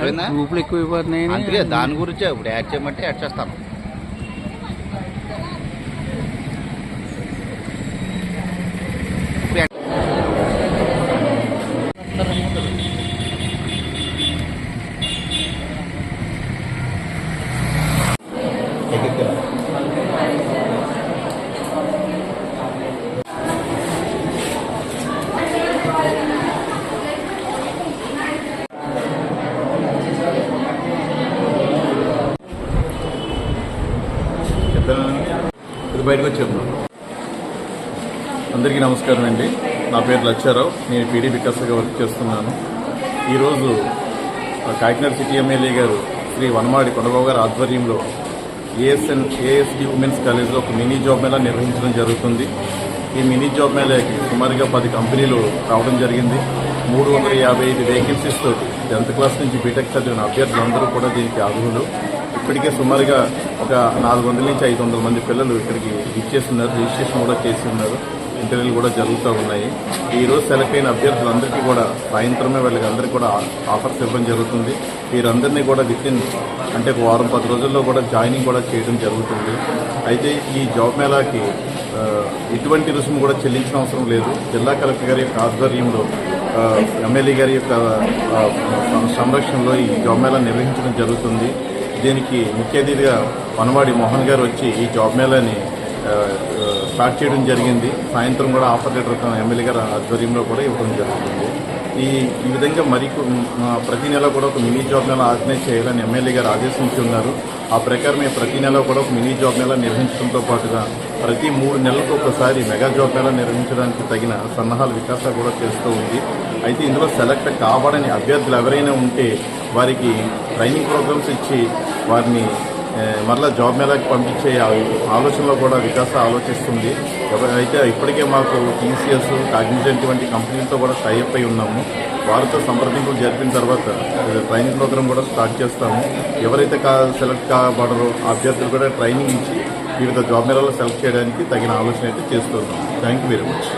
గ్రూపులు ఎక్కువ అయిపోతున్నాయని అందుకే దాని గురించే ఇప్పుడు యాడ్ చేయమంటే యాడ్ చేస్తాను ఇప్పుడు యాడ్ ఇది బయటకు వచ్చాము. అందరికీ నమస్కారం అండి. నా పేరు లచ్చారావు. నేను పీడీ వికాస్గా వర్క్ చేస్తున్నాను. ఈరోజు కాకినాడ సిటీ ఎమ్మెల్యే గారు శ్రీ వనమాడి కొండబాబు గారి ఆధ్వర్యంలో ఏఎస్ఎన్ ఏఎస్డి ఉమెన్స్ కాలేజ్లో ఒక మినీ జాబ్ మేళా నిర్వహించడం జరుగుతుంది. ఈ మినీ జాబ్ మేళాకి సుమారుగా పది కంపెనీలు రావడం జరిగింది. మూడు వందల యాభై ఐదు వేకెన్సీస్తో టెన్త్ క్లాస్ నుంచి బీటెక్ చదివిన అభ్యర్థులందరూ కూడా దీనికి అర్హులు. ఇప్పటికే సుమారుగా ఒక నాలుగు వందల నుంచి ఐదు వందల మంది పిల్లలు ఇక్కడికి ఇచ్చేస్తున్నారు రిజిస్ట్రేషన్ కూడా చేసి ఉన్నారు ఇంటర్వ్యూలు కూడా జరుగుతూ ఉన్నాయి. ఈ రోజు సెలెక్ట్ అయిన అభ్యర్థులందరికీ కూడా సాయంత్రమే వాళ్ళకి అందరికీ కూడా ఆఫర్స్ ఇవ్వడం జరుగుతుంది. వీరందరినీ కూడా విత్ ఇన్ అంటే ఒక వారం పది రోజుల్లో కూడా జాయినింగ్ కూడా చేయడం జరుగుతుంది. అయితే ఈ జాబ్ మేళాకి ఎటువంటి రుసుము కూడా చెల్లించిన అవసరం లేదు. జిల్లా కలెక్టర్ గారి యొక్క ఆధ్వర్యంలో ఎమ్మెల్యే గారి యొక్క సంరక్షణలో ఈ జాబ్ మేళా నిర్వహించడం జరుగుతుంది. దీనికి ముఖ్య అతిథిగా వనవాడి మోహన్ గారు వచ్చి ఈ జాబ్ మేళాని స్టార్ట్ చేయడం జరిగింది. సాయంత్రం కూడా ఆఫర్ లెటర్ ఎమ్మెల్యే గారి ఆధ్వర్యంలో కూడా ఇవ్వడం జరుగుతుంది. ఈ ఈ విధంగా మరి ప్రతి నెల కూడా ఒక మినీ జాబ్ నెల ఆర్గనైజ్ చేయాలని ఎమ్మెల్యే గారు ఆదేశించి ఉన్నారు. ఆ ప్రకారమే ప్రతి నెల కూడా ఒక మినీ జాబ్ నెల నిర్వహించడంతో పాటుగా ప్రతి మూడు నెలలకు ఒకసారి మెగా జాబ్ మేళా నిర్వహించడానికి తగిన సన్నాహాలు వికాస కూడా చేస్తూ ఉంది. అయితే ఇందులో సెలెక్ట్ కావాలని అభ్యర్థులు ఎవరైనా ఉంటే వారికి ట్రైనింగ్ ప్రోగ్రామ్స్ ఇచ్చి వారిని మరలా జాబ్ మేళకి పంపించే ఆలోచనలో కూడా వికాస ఆలోచిస్తుంది. ఎవరైతే ఇప్పటికే మాకు టీసీఎస్ కాగ్నిజెంట్ వంటి కంపెనీలతో కూడా టైఅప్ అయి ఉన్నాము. వారితో సంప్రదింపులు జరిపిన తర్వాత ట్రైనింగ్ ప్రోగ్రామ్ కూడా స్టార్ట్ చేస్తాము. ఎవరైతే కా సెలెక్ట్ కాబడరో అభ్యర్థులు కూడా ట్రైనింగ్ ఇచ్చి వివిధ జాబ్ మేళాలో సెలెక్ట్ చేయడానికి తగిన ఆలోచన అయితే చేస్తున్నాం థ్యాంక్ యూ వెరీ మచ్